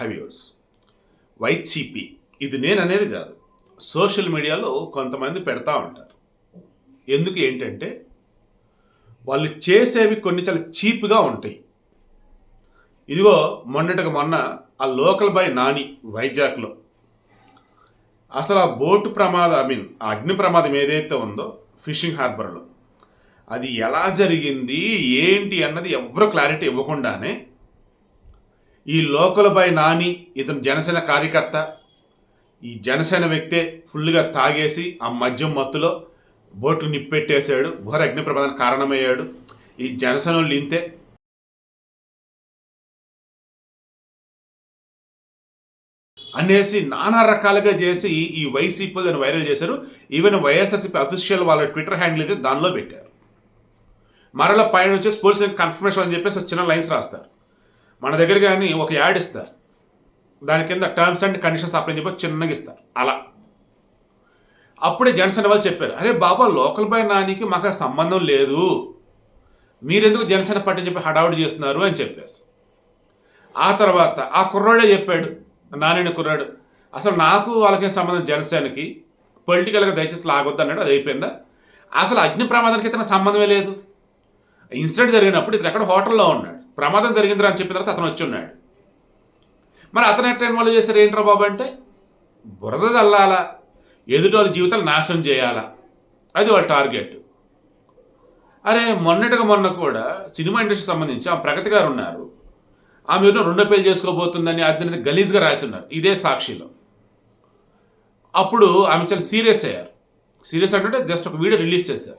హవ్యూర్స్ YCP ఇది నేననేది కాదు. సోషల్ మీడియాలో కొంతమంది పెడతా ఉంటారు. ఎందుకు ఏంటంటే వాళ్ళు చేసేవి కొన్ని చాలా చీప్గా ఉంటాయి. ఇదిగో మొన్నటికి మొన్న ఆ లోకల్ బాయ్ నాని వైజాగ్లో అసలు ఆ బోటు ప్రమాదం ఐ మీన్ ఆ అగ్ని ప్రమాదం ఏదైతే ఉందో ఫిషింగ్ హార్బర్లో అది ఎలా జరిగింది ఏంటి అన్నది ఎవరు క్లారిటీ ఇవ్వకుండానే ఈ లోకలపై నాని ఇతను జనసేన కార్యకర్త. ఈ జనసేన వ్యక్తే ఫుల్గా తాగేసి ఆ మద్యం మత్తులో బోట్లు నిప్పెట్టేశాడు. ఘోర అగ్ని ప్రమాదానికి కారణమయ్యాడు. ఈ జనసేన వాళ్ళు ఇంతే. అనేసి నానా రకాలుగా చేసి ఈ వైసీపీ దాన్ని వైరల్ చేశారు. ఈవెన్ వైఎస్ఆర్సీపీ అఫీషియల్ వాళ్ళ ట్విట్టర్ హ్యాండిల్ అయితే దానిలో పెట్టారు. మరలా పైన వచ్చి స్పోర్ట్స్ కన్ఫర్మేషన్ అని చెప్పేసి చిన్న లైన్స్ రాస్తారు. మన దగ్గర కానీ ఒక యాడ్ ఇస్తారు. దాని కింద టర్మ్స్ అండ్ కండిషన్స్ అప్లై చెప్పి చిన్నగా ఇస్తారు. అలా. అప్పుడే జనసేన వాళ్ళు చెప్పారు అరే బాబా లోకల్ బై నానికి మాకు సంబంధం లేదు. మీరెందుకు జనసేన పార్టీ చెప్పి హడావుడి చేస్తున్నారు? అని చెప్పేసి. ఆ తర్వాత ఆ కుర్రాడే చెప్పాడు నానేని కుర్రాడు అసలు నాకు వాళ్ళకే సంబంధం జనసేనకి? పొలిటికల్గా దయచేసి లాగొద్దు అన్నాడు అది అయిపోయిందా? అసలు అగ్ని ప్రమాదానికి ఇతను సంబంధమే లేదు. ఇన్సిడెంట్ జరిగినప్పుడు ఇతను ఎక్కడ హోటల్లో ఉన్నాడు. ప్రమాదం జరిగిందిరా అని చెప్పిన తర్వాత అతను వచ్చి ఉన్నాడు. మరి అతను ఎట్లా ఇన్వాల్వ్ చేశారు ఏంట్రా బాబు అంటే? బురద చల్లాలా ఎదుటి వాళ్ళ జీవితాలు నాశనం చేయాలా? అది వాళ్ళ టార్గెట్. అరే మొన్నటిగా మొన్న కూడా సినిమా ఇండస్ట్రీకి సంబంధించి ఆ ప్రగతి గారు ఉన్నారు. ఆమె ఎవరినో రెండో పెళ్ళి చేసుకోబోతుందని అది గలీజ్గా రాసి ఉన్నారు. ఇదే సాక్షిలో. అప్పుడు ఆమె చాలా సీరియస్ అయ్యారు. సీరియస్ అంటే జస్ట్ ఒక వీడియో రిలీజ్ చేశారు.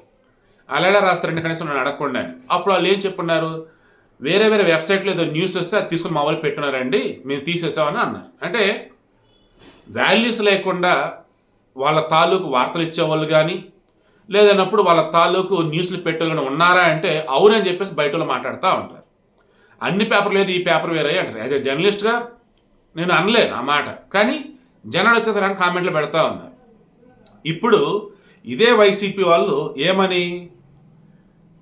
అలా రాస్తారండి కనీసం నన్ను అడగకుండా అప్పుడు వాళ్ళు ఏం చెప్పున్నారు? వేరే వేరే వెబ్సైట్లో ఏదో న్యూస్ వస్తే అది తీసుకుని మా వాళ్ళు పెట్టున్నారండి మేము తీసేసామని అన్నారు. అంటే వాల్యూస్ లేకుండా వాళ్ళ తాలూకు వార్తలు ఇచ్చేవాళ్ళు కానీ లేదన్నప్పుడు వాళ్ళ తాలూకు న్యూస్లు పెట్టేవాళ్ళు ఉన్నారా అంటే అవునని చెప్పేసి బయట వాళ్ళు మాట్లాడుతూ ఉంటారు. అన్ని పేపర్లు లేదు ఈ పేపర్ వేరే అంటారు. యాజ్ ఎ జర్నలిస్ట్గా నేను అనలేను ఆ మాట. కానీ జనాలు వచ్చేసరికి కామెంట్లు పెడతా ఉన్నారు. ఇప్పుడు ఇదే వైసీపీ వాళ్ళు ఏమని?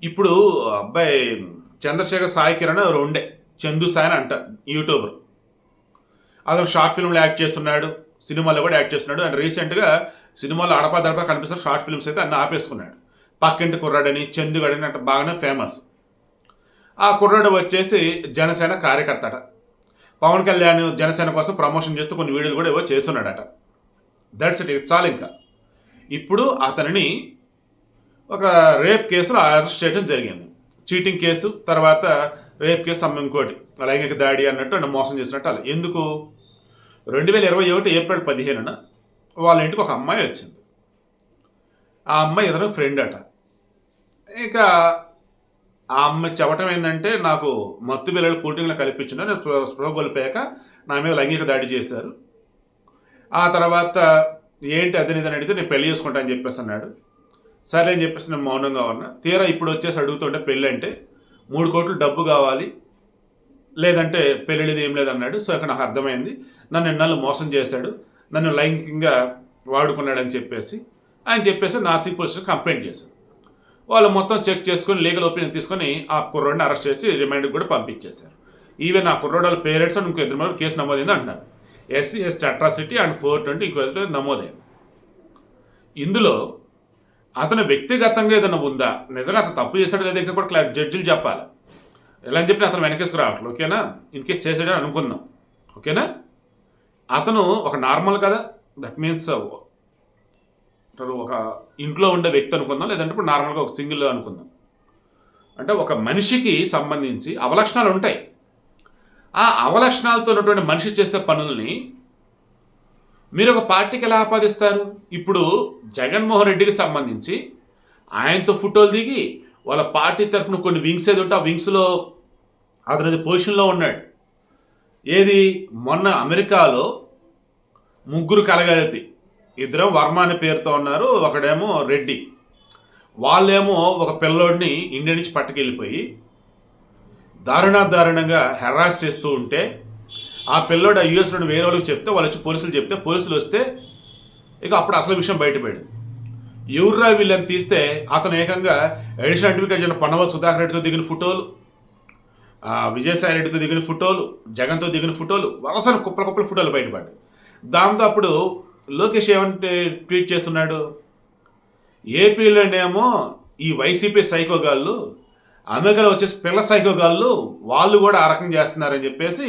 ఇప్పుడు అబ్బాయి చంద్రశేఖర్ సాయి కిరణ్ రెండే ఉండే. చందు సాయి అని అంటారు యూట్యూబర్. అతను షార్ట్ ఫిల్మ్లో యాక్ట్ చేస్తున్నాడు సినిమాలో కూడా యాక్ట్ చేస్తున్నాడు. అండ్ రీసెంట్గా సినిమాలో అడపా దడపా షార్ట్ ఫిల్మ్స్ అయితే అన్ని ఆపేసుకున్నాడు. పక్కింటి కుర్రాడని చందుగడని అంటే బాగానే ఫేమస్ ఆ కుర్రాడు వచ్చేసి జనసేన కార్యకర్తట. పవన్ కళ్యాణ్ జనసేన కోసం ప్రమోషన్ చేస్తూ కొన్ని వీడియోలు కూడా ఏవో చేస్తున్నాడట. దట్స్ ఇట్ చాలు ఇంకా. ఇప్పుడు అతనిని ఒక రేప్ కేసులో అరెస్ట్ చేయడం జరిగింది. చీటింగ్ కేసు తర్వాత రేప్ కేసు అమ్మ ఇంకోటి. లైంగిక దాడి అన్నట్టు అండ్ మోసం చేసినట్టు అలా. ఎందుకు? రెండు వేల ఇరవై ఒకటి ఏప్రిల్ పదిహేనున వాళ్ళ ఇంటికి ఒక అమ్మాయి వచ్చింది. ఆ అమ్మాయి ఇతను ఫ్రెండ్ అట. ఇక ఆ అమ్మాయి చెప్పటం ఏంటంటే నాకు మత్తు పిల్లలు కూల్డ్రింగ్లో కల్పించిన నేను స్పృహ కోల్పోయాక నా మీద లైంగిక దాడి చేశారు. ఆ తర్వాత ఏంటి అది ఇదని అడిగితే నేను పెళ్ళి చేసుకుంటా అని చెప్పేసి అన్నాడు. సరే అని చెప్పేసి నేను మౌనంగా ఉన్నా. తీరా ఇప్పుడు వచ్చేసి అడుగుతుంటే పెళ్ళి అంటే మూడు కోట్లు డబ్బు కావాలి లేదంటే పెళ్ళిది ఏం లేదన్నాడు సో అక్కడ నాకు అర్థమైంది. నన్ను ఎన్నాళ్ళు మోసం చేశాడు నన్ను లైంగికంగా వాడుకున్నాడని చెప్పేసి. ఆయన చెప్పేసి నాసిక్ పోలీసులు కంప్లైంట్ చేశారు వాళ్ళు మొత్తం చెక్ చేసుకొని లీగల్ ఒపీనియన్ తీసుకొని ఆ కుర్రోడిని అరెస్ట్ చేసి రిమైండ్కి కూడా పంపించేశారు. ఈవెన్ ఆ కుర్రోడ్ వాళ్ళ పేరెంట్స్ ఇంకో ఇద్దరు కేసు నమోదైంది అంటున్నారు. SC ST atrocity and four twenty ఇంకో ఇద్దరు నమోదైంది. ఇందులో అతను వ్యక్తిగతంగా ఏదైనా ఉందా? నిజంగా అతను తప్పు చేశాడు లేదా ఇంకా కూడా క్లారి జడ్జిలు చెప్పాలి. ఎలా అని చెప్పి అతను వెనకేసుకు రావట్లేదు ఓకేనా? ఇన్కేస్ చేసాడని అనుకుందాం ఓకేనా? అతను ఒక నార్మల్ కదా? దట్ మీన్స్ ఒక ఇంట్లో ఉండే వ్యక్తి అనుకుందాం లేదంటే ఇప్పుడు నార్మల్గా ఒక సింగిల్ అనుకుందాం. అంటే ఒక మనిషికి సంబంధించి అవలక్షణాలు ఉంటాయి. ఆ అవలక్షణాలతో ఉన్నటువంటి మనిషి చేసే పనుల్ని మీరు ఒక పార్టీకి ఎలా ఆపాదిస్తారు? ఇప్పుడు జగన్మోహన్ రెడ్డికి సంబంధించి ఆయనతో ఫోటోలు దిగి వాళ్ళ పార్టీ తరఫున కొన్ని వింగ్స్ ఏది ఉంటే ఆ వింగ్స్లో అతనిది పొజిషన్లో ఉన్నాడు. ఏది? మొన్న అమెరికాలో ముగ్గురు కలగలిపి ఇద్దరు వర్మ అనే పేరుతో ఉన్నారు ఒకడేమో రెడ్డి. వాళ్ళేమో ఒక పిల్లోడిని ఇండియా నుంచి పట్టుకెళ్ళిపోయి దారుణా దారుణంగా హెరాస్ చేస్తూ ఉంటే ఆ పిల్లోడు ఆ యూఎస్ నుండి వేరే వాళ్ళకి చెప్తే వాళ్ళు వచ్చి పోలీసులు చెప్తే పోలీసులు వస్తే ఇక అప్పుడు అసలు విషయం బయటపడి ఎవర్రా వీళ్ళని తీస్తే అతను ఏకంగా ఎడిషన్ సర్టిఫికేట్ చేసిన పన్నవ సుధాకర్ రెడ్డితో దిగిన ఫోటోలు విజయసాయి రెడ్డితో దిగిన ఫోటోలు జగన్తో దిగిన ఫోటోలు వరుసన కుప్పల కుప్పల ఫోటోలు బయటపడ్డాయి. దాంతో అప్పుడు లోకేష్ ఏమంటే ట్వీట్ చేస్తున్నాడు? ఏపీలోనేమో ఈ వైసీపీ సైకోగాళ్ళు అమెరికాలో వచ్చేసి పిల్ల సైకోగాళ్ళు వాళ్ళు కూడా ఆ రకం చేస్తున్నారని చెప్పేసి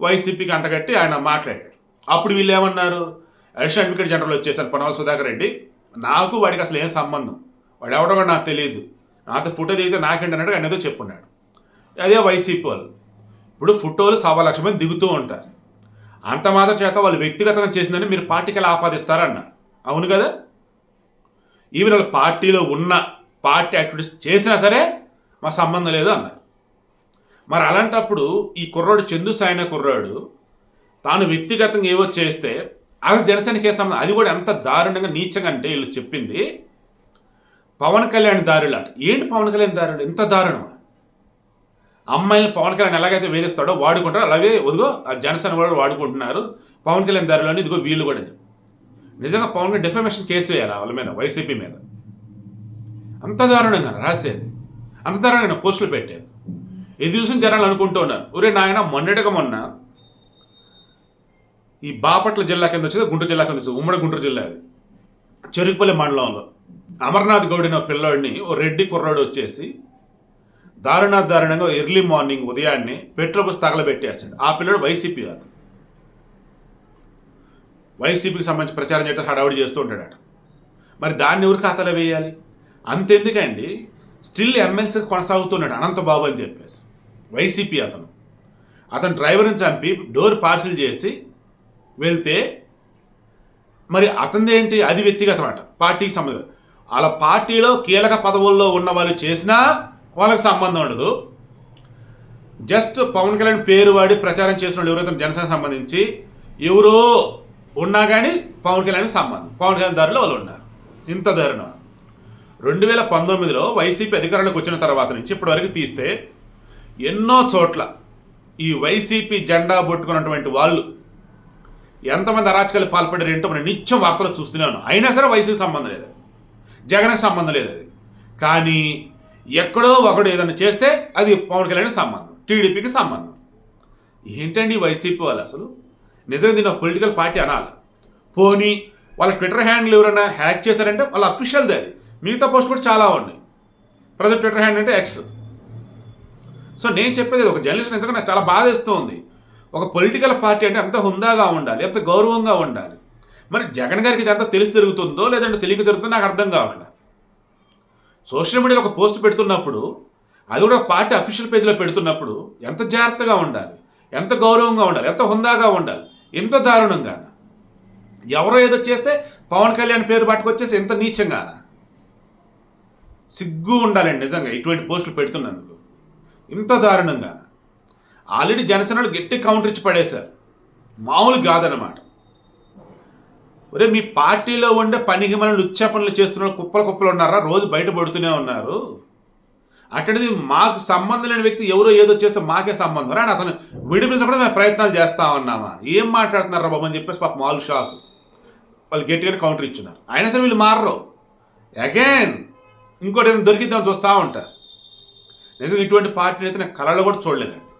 వైసీపీకి అంటగట్టి ఆయన మాట్లాడాడు. అప్పుడు వీళ్ళు ఏమన్నారు? అడిషనల్ అడ్వకేట్ జనరల్ వచ్చేసారు పొనవల సుధాకర్ రెడ్డి. నాకు వాడికి అసలు ఏం సంబంధం? వాడు ఎవడో కూడా నాకు తెలియదు. నాతో ఫోటో దిగితే నాకేంటి అన్నట్టు ఆయన ఏదో చెప్పున్నాడు. అదే వైసీపీ వాళ్ళు. ఇప్పుడు ఫోటోలు సవా లక్ష మంది దిగుతూ ఉంటారు. అంత మాత్రం చేత వాళ్ళు వ్యక్తిగతంగా చేసిందని మీరు పార్టీకి ఎలా ఆపాదిస్తారన్న అవును కదా? ఈవెన్ వాళ్ళు పార్టీలో ఉన్న పార్టీ యాక్టివిటీస్ చేసినా సరే మా సంబంధం లేదు అన్నారు. మరి అలాంటప్పుడు ఈ కుర్రాడు చందు సాయన కుర్రాడు తాను వ్యక్తిగతంగా ఏవో చేస్తే అసలు జనసేనకి ఏ సంబంధం అది కూడా ఎంత దారుణంగా నీచంగా అంటే వీళ్ళు చెప్పింది. పవన్ కళ్యాణ్ దారులు అట ఏంటి పవన్ కళ్యాణ్ దారులు? ఎంత దారుణమా? అమ్మాయిని పవన్ కళ్యాణ్ ఎలాగైతే వేధిస్తాడో వాడుకుంటారో అలాగే వదిగో ఆ జనసేన కూడా వాడుకుంటున్నారు. పవన్ కళ్యాణ్ దారిలోని ఇదిగో వీళ్ళు కూడా నిజంగా పవన్ కళ్యాణ్ డిఫమేషన్ కేసు వేయాలి వాళ్ళ మీద వైసీపీ మీద? అంత దారుణంగా రాసేది అంత దారుణంగా పోస్టులు పెట్టేది ఇది చూసిన జనాలు అనుకుంటూ ఉన్నారు. ఒరే నాయన మొన్నటిగా మొన్న ఈ బాపట్ల జిల్లా కింద వచ్చేది గుంటూరు జిల్లా కింద వచ్చేది ఉమ్మడి గుంటూరు జిల్లా అది. చెరుకుపల్లి మండలంలో అమర్నాథ్ గౌడిన పిల్లోడిని ఓ రెడ్డి కుర్రాడు వచ్చేసి దారుణ దారుణంగా ఎర్లీ మార్నింగ్ ఉదయాన్నే పెట్రోల్ బస్ తగలబెట్టేస్తాడు ఆ పిల్లడు వైసీపీ కాదు. వైసీపీకి సంబంధించి ప్రచారం చేయడం హడావుడి చేస్తూ ఉంటాడట. మరి దాన్ని ఎవరు ఖాతాలో వేయాలి? అంతెందుకండి. స్టిల్ ఎమ్మెల్సీ కొనసాగుతున్నాడు అనంతబాబు అని చెప్పేసి. వైసీపీ అతను. అతను డ్రైవర్ని చంపి డోర్ పార్సిల్ చేసి వెళ్తే మరి అతనిదేంటి? అది వ్యక్తిగతం అట. పార్టీకి సంబంధం వాళ్ళ పార్టీలో కీలక పదవుల్లో ఉన్న వాళ్ళు చేసినా వాళ్ళకి సంబంధం ఉండదు. జస్ట్ పవన్ కళ్యాణ్ పేరు వాడి ప్రచారం చేసిన వాళ్ళు ఎవరైతే జనసేన సంబంధించి ఎవరో ఉన్నా కానీ పవన్ కళ్యాణ్కి సంబంధం. పవన్ కళ్యాణ్ దారిలో వాళ్ళు ఉన్నారు. ఇంత దారుణం. రెండు వేల పంతొమ్మిదిలో వైసీపీ అధికారంలోకి వచ్చిన తర్వాత నుంచి ఇప్పటివరకు తీస్తే ఎన్నో చోట్ల ఈ వైసీపీ జెండా పట్టుకున్నటువంటి వాళ్ళు ఎంతమంది అరాచకాలు పాల్పడారు ఏంటో మనం నిత్యం వార్తలు చూస్తున్నాను అయినా సరే వైసీపీ సంబంధం లేదు. జగన్కి సంబంధం లేదు అది. కానీ ఎక్కడో ఒకడు ఏదైనా చేస్తే అది పవన్ కళ్యాణ్ సంబంధం టీడీపీకి సంబంధం. ఏంటండి వైసీపీ వాళ్ళు అసలు? నిజంగా దీన్ని పొలిటికల్ పార్టీ అనాలి? పోనీ వాళ్ళ ట్విట్టర్ హ్యాండిల్ ఎవరైనా హ్యాక్ చేశారంటే వాళ్ళ అఫీషియల్ది అది. మిగతా పోస్ట్ కూడా చాలా ఉన్నాయి. ప్రజెంట్ ట్విట్టర్ హ్యాండ్ అంటే ఎక్స్ సో నేను చెప్పేది ఒక జర్నలిస్ట్ ఎందుకంటే నాకు చాలా బాధేస్తుంది ఒక పొలిటికల్ పార్టీ అంటే అంత హుందాగా ఉండాలి ఎంత గౌరవంగా ఉండాలి. మరి జగన్ గారికి ఇదంతా తెలిసి జరుగుతుందో లేదంటే తెలియక జరుగుతుందో నాకు అర్థం కావట్లేదు సోషల్ మీడియాలో ఒక పోస్ట్ పెడుతున్నప్పుడు అది కూడా ఒక పార్టీ అఫీషియల్ పేజ్లో పెడుతున్నప్పుడు ఎంత జాగ్రత్తగా ఉండాలి ఎంత గౌరవంగా ఉండాలి ఎంత హుందాగా ఉండాలి ఎంత దారుణంగా ఎవరో ఏదో చేస్తే పవన్ కళ్యాణ్ పేరు పట్టుకొచ్చేసి ఎంత నీచంగా సిగ్గు ఉండాలండి నిజంగా ఇటువంటి పోస్టులు పెడుతున్నందుకు. ఇంత దారుణంగా. ఆల్రెడీ జనసేనలు గట్టి కౌంటర్ ఇచ్చి పడేశారు. మామూలు కాదనమాట ఒరే మీ పార్టీలో ఉండే పనికి మనం లుచ్చ పనులు చేస్తున్న కుప్పలు కుప్పలు ఉన్నారా? రోజు బయట పడుతూనే ఉన్నారు. అటువంటిది మాకు సంబంధం లేని వ్యక్తి ఎవరో ఏదో చేస్తే మాకే సంబంధం. అని అతను విడిపించకుండా మేము ప్రయత్నాలు చేస్తా ఉన్నామా? ఏం మాట్లాడుతున్నారా బాబు అని చెప్పేసి పాప మామూలు షాక్ వాళ్ళు గట్టిగానే కౌంటర్ ఇచ్చున్నారు. అయినా సరే వీళ్ళు మారరు. అగైన్ ఇంకోటి ఏదైనా దొరికిద్దాం చూస్తూ ఉంటారు. నిజంగా ఇటువంటి పార్టీని అయితే నేను కళలో కూడా చూడలేదండి.